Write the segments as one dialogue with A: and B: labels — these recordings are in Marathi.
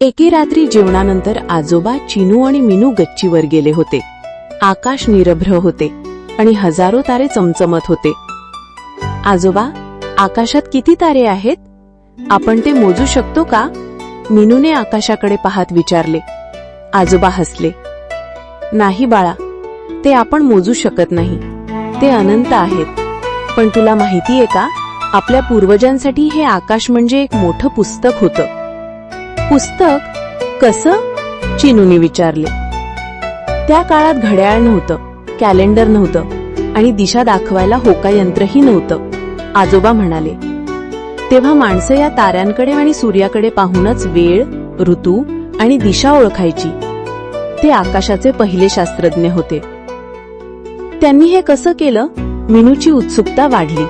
A: एके रात्री जेवणानंतर आजोबा चिनू आणि मिनू गच्चीवर गेले होते. आकाश निरभ्र होते आणि हजारो तारे चमचमत होते. आजोबा आकाशात किती तारे आहेत? आपण ते मोजू शकतो का? मिनूने आकाशाकडे पाहत विचारले. आजोबा हसले. नाही बाळा ते आपण मोजू शकत नाही. ते अनंत आहेत. पण तुला माहितीये का आपल्या पूर्वजांसाठी हे आकाश म्हणजे एक मोठं पुस्तक होतं. पुस्तक कसं? चिनूने विचारले. त्या काळात घड्याळ नव्हतं कॅलेंडर नव्हतं आणि दिशा दाखवायला होका यंत्रही नव्हतं आजोबा म्हणाले. तेव्हा माणसं या ताऱ्यांकडे आणि सूर्याकडे पाहूनच वेळ ऋतू आणि दिशा ओळखायची. ते आकाशाचे पहिले शास्त्रज्ञ होते. त्यांनी हे कसं केलं? मिनूची उत्सुकता वाढली.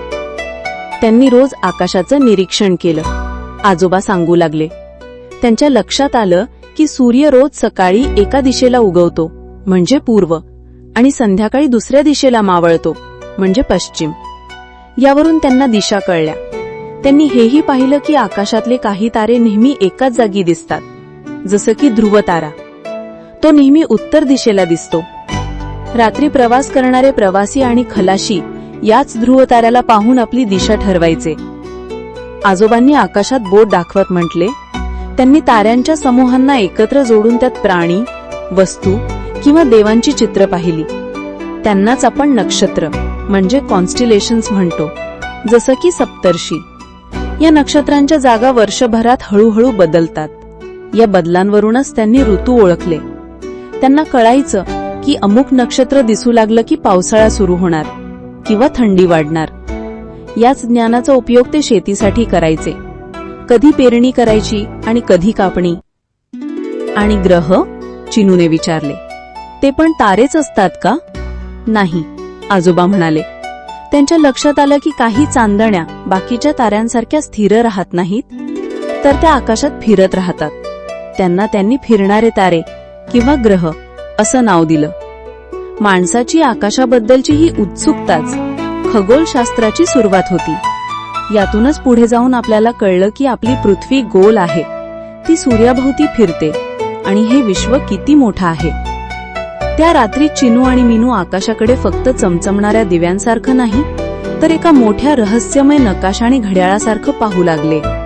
A: त्यांनी रोज आकाशाचं निरीक्षण केलं. आजोबा सांगू लागले त्यांच्या लक्षात आलं की सूर्य रोज सकाळी एका दिशेला उगवतो म्हणजे पूर्व आणि संध्याकाळी दुसऱ्या दिशेला मावळतो म्हणजे पश्चिम. यावरून त्यांना दिशा कळल्या. त्यांनी हेही पाहिलं की आकाशातले काही तारे नेहमी एकाच जागी दिसतात जसं की ध्रुव तारा तो नेहमी उत्तर दिशेला दिसतो. रात्री प्रवास करणारे प्रवासी आणि खलाशी याच ध्रुव ताऱ्याला पाहून आपली दिशा ठरवायचे. आजोबांनी आकाशात बोट दाखवत म्हटले त्यांनी ताऱ्यांच्या समूहांना एकत्र जोडून त्यात प्राणी वस्तू किंवा देवांची चित्र पाहिली. त्यांनाच आपण नक्षत्र म्हणजे कॉन्स्टिलेशन्स म्हणतो. जसं की सप्तर्षी. या नक्षत्रांच्या जागा वर्षभरात हळूहळू बदलतात. या बदलांवरूनच त्यांनी ऋतू ओळखले. त्यांना कळायचं की अमुक नक्षत्र दिसू लागलं की पावसाळा सुरू होणार किंवा थंडी वाढणार. याच ज्ञानाचा उपयोग ते शेतीसाठी करायचे. कधी पेरणी करायची आणि कधी कापणी. आणि ग्रह चिनूने विचारले ते पण तारेच असतात का? नाही आजोबा म्हणाले. त्यांच्या लक्षात आलं की काही चांदण्या बाकीच्या ताऱ्यांसारख्या स्थिर राहत नाहीत तर त्या आकाशात फिरत राहतात. त्यांना त्यांनी फिरणारे तारे किंवा ग्रह असं नाव दिलं. माणसाची आकाशाबद्दलची ही उत्सुकताच खगोलशास्त्राची सुरुवात होती. यातूनच पुढे जाऊन आपल्याला कळलं की आपली पृथ्वी गोल आहे. ती सूर्याभोवती फिरते आणि हे विश्व किती मोठं आहे. त्या रात्री चिनू आणि मिनू आकाशाकडे फक्त चमचमणाऱ्या दिव्यांसारखं नाही तर एका मोठ्या रहस्यमय नकाशाने आणि घड्याळासारखं पाहू लागले.